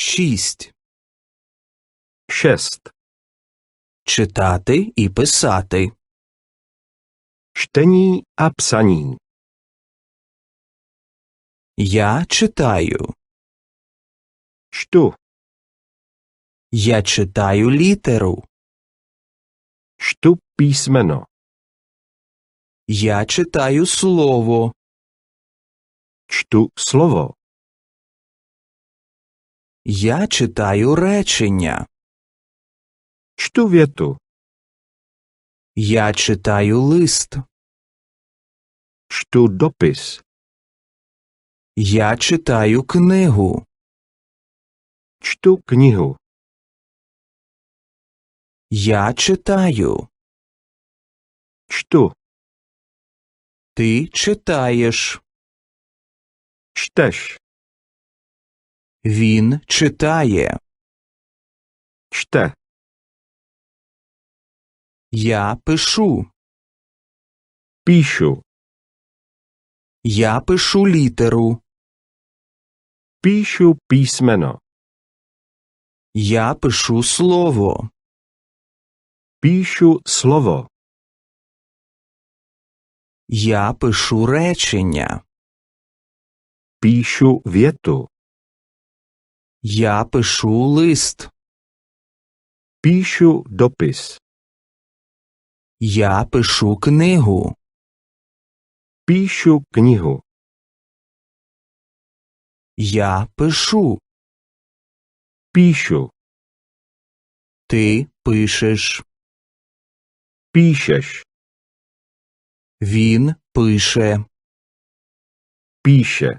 Шість. šest, Читати і писати. čtení a psaní, Я читаю. čtu, Я читаю літеру. čtu písmeno, Я читаю слово. čtu slovo, Я читаю речення. čtu větu, Я читаю лист. čtu dopis, Я читаю книгу. čtu knihu, Я читаю. čtu, Ти читаєш. čteš, Він читає. čte, Я пишу. píšu, Я пишу літеру. píšu písmeno, Я пишу слово. píšu slovo, Я пишу речення. píšu větu, Я пишу лист. píšu dopis, Я пишу книгу. píšu knihu, Я пишу. píšu, Ти пишеш. píšeš, Він пише. píše,